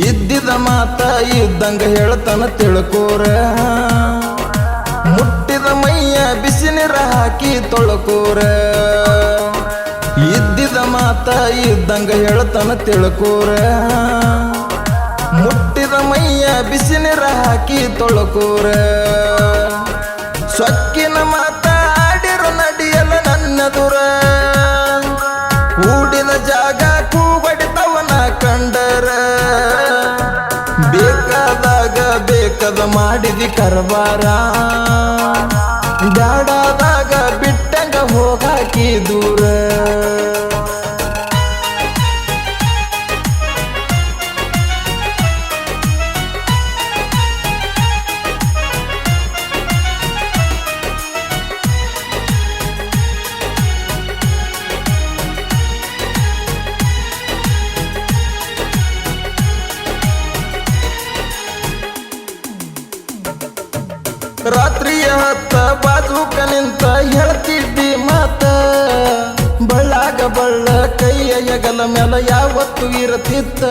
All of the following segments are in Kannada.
ಇದ್ದಿದ ಮಾತ ಇದ್ದಂಗ ಹೇಳ್ತಾನ ತಿಳ್ಕೋರ. ಮುಟ್ಟಿದ ಮೈಯ ಬಿಸಿ ನೀರ ಹಾಕಿ ತೊಳ್ಕೋರ. ಇದ್ದಿದ ಮಾತ ಇದ್ದಂಗ ಹೇಳ್ತಾನ ತಿಳ್ಕೋರ. ಮುಟ್ಟಿದ ಮೈಯ ಬಿಸಿ ನೀರ ಹಾಕಿ ತೊಳ್ಕೋರ. ಸೊಕ್ಕಿನ ಮಾತ ಆಡಿರು ನಡಿಯಲ್ಲ ನನ್ನ ದುರ ಕೂಡಿದ ಜಾಗ ಕೂಬಡಿತವನ ಬೇಕಾದ ಮಾಡಿದಿ ಬ್ಯಾಡಾದಾಗ ಬಾಜೂಕ ನಿಂತ ಹೇಳ್ತಿದ್ದಿ ಮಾತ. ಬಳ್ಳಾಗ ಬಳ್ಳ ಕೈಯ ಎಗಲ ಮೇಲೆ ಯಾವತ್ತು ಇರತಿತ್ತ.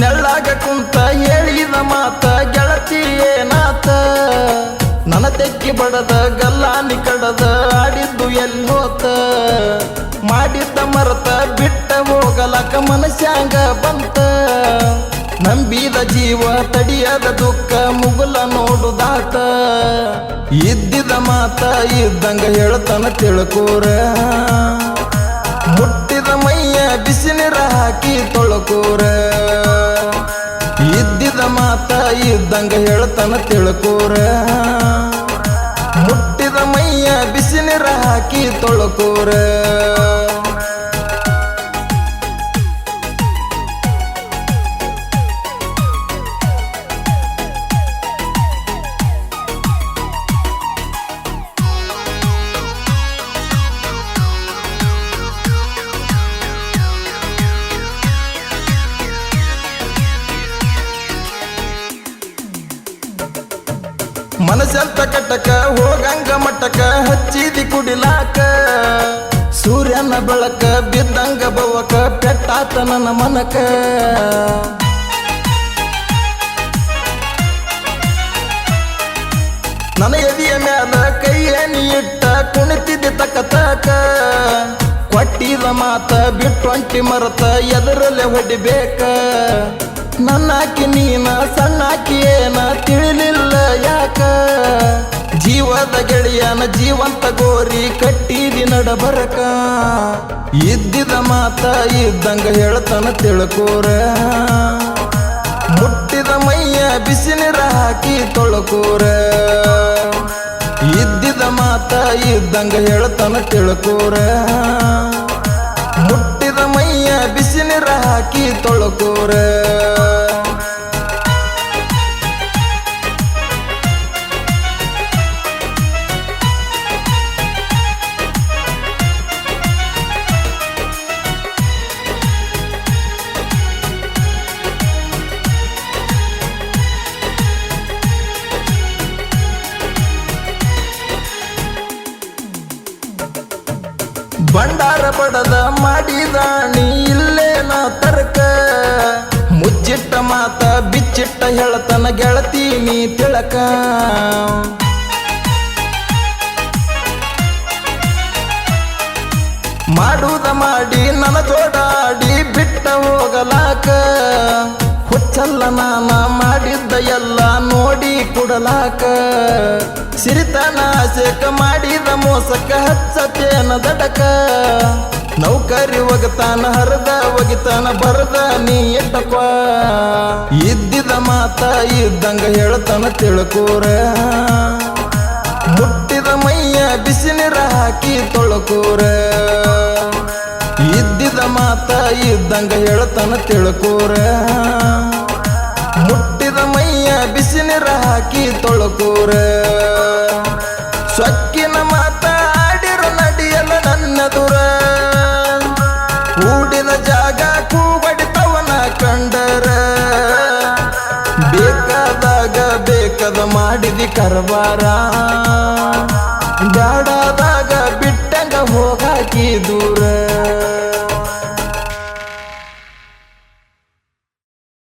ನೆಳ್ಳಾಗ ಕುಂತ ಹೇಳಿದ ಮಾತ, ಗೆಳತಿ ಏನಾತ. ನನ್ನ ತೆಕ್ಕಿ ಬಡದ, ಗಲ್ಲಾನಿ ಕಡದ, ಆಡಿದ್ದು ಎಲ್ಲೋತ ಮಾಡಿದ್ದ ಮರತ ಬಿಟ್ಟ ಹೋಗಲಕ ಮನಸ್ಯಾಂಗ ಬಂತ. ನಂಬಿದ ಜೀವ ತಡಿಯದ ದುಃಖ ಮುಗುಲ ನೋಡುದಾತ ಇದ್ದಿದ ಮಾತ ಇದ್ದಂಗ ಹೇಳ್ತಾನ ತಿಳ್ಕೋರ. ಮುಟ್ಟಿದ ಮೈಯ ಬಿಸಿ ನೀರ ಹಾಕಿ ತೊಳ್ಕೋರ. ಇದ್ದಿದ ಮಾತ ಇದ್ದಂಗ ಹೇಳ್ತಾನ ತಿಳ್ಕೋರ. ಮುಟ್ಟಿದ ಮೈಯ ಬಿಸಿ ನೀರ ಹಾಕಿ ತೊಳ್ಕೋರ. ಮನಸ್ಸಂತ ಕಟ್ಟಕ ಹೋಗಂಗ ಮಟ್ಟಕ ಹಚ್ಚಿದಿ ಕುಡಿಲಾಕ. ಸೂರ್ಯನ ಬೆಳಕ, ಬಿದ್ದಂಗ ಬವಕ, ಪೆಟ್ಟಾತ ನನ್ನ ಮನಕ. ನನ್ನ ಎದಿಯ ಮ್ಯಾಲ ಕೈಯೇನಿ ಇಟ್ಟ, ಕುಣಿತಿದ್ದೆ ತಕ ತಕ ಕೊಟ್ಟಿದ ಮಾತ ಬಿಟ್ಟು ಅಂಟಿ ಮರತ, ಎದರಲ್ಲೇ ಹೊಡಿಬೇಕ? ನನ್ನಾಕಿ ನೀನ, ಸಣ್ಣಾಕಿ ಏನ ತಿಳಿಲಿಲ್ಲ ಯಾಕ? ಜೀವದ ಗೆಳೆಯನ ಜೀವಂತ ಗೋರಿ ಕಟ್ಟಿದಿ ನಡಬರಕ. ಇದ್ದಿದ ಮಾತ ಇದ್ದಂಗ ಹೇಳ್ತಾನ ತಿಳ್ಕೋರ. ಮುಟ್ಟಿದ ಮೈಯ ಬಿಸಿ ನೀರ ಹಾಕಿ ತೊಳ್ಕೋರ. ಇದ್ದಿದ ಮಾತ ಇದ್ದಂಗ ಹೇಳ್ತಾನ ತಿಳ್ಕೋರ. ಮುಟ್ಟಿದ ಮೈಯ ಬಿಸಿ ನೀರ ಹಾಕಿ ತೊಳ್ಕೋರ. ಬಂಡಾರ ಪಡದ ಮಾಡಿದ ನೀ ಇಲ್ಲೇನ ತರ್ಕ. ಮುಚ್ಚಿಟ್ಟ ಮಾತ, ಬಿಚ್ಚಿಟ್ಟ ಹೇಳತನ ಗೆಳತಿ ನೀ ತಿಳಕ. ಮಾಡುದ ಮಾಡಿ ನನ್ನ ಜೋಡಾಡಿ ಬಿಟ್ಟ ಹೋಗಲಾಕ. ಹುಚ್ಚಲ್ಲ ನಾನ ಮಾಡಿದ್ದ ಎಲ್ಲ ನೋಡಿ ಕೊಡಲಾಕ. ಸಿರಿತನ ಆಸೆಕ ಮಾಡಿದ ಮೋಸಕ ಹಚ್ಚತೇನ ದಡಕ. ನೌಕರಿ ಒಗತಾನ, ಹರದ ಒಗಿತಾನ, ಬರದ ನೀ ಎಟ್ಟಪ್ಪ. ಇದ್ದಿದ ಮಾತ ಇದ್ದಂಗ ಹೇಳ್ತಾನ ತಿಳ್ಕೋರ. ಮುಟ್ಟಿದ ಮೈಯ ಬಿಸಿ ನೀರ ಹಾಕಿ ತೊಳ್ಕೋರ. ಇದ್ದಿದ ಮಾತ ಇದ್ದಂಗ ಹೇಳ್ತಾನ ತಿಳ್ಕೋರ. ಮುಟ್ಟಿದ ಮೈಯ ಬಿಸಿ ನೀರ ಹಾಕಿ ತೊಳ್ಕೋರ. ಮಾಡಿದಿ ಕರಬಾರ ಬ್ಯಾಡಾದಾಗ ಬಿಟ್ಟಂಗ ಹೋಗಾಕಿ ದೂರ.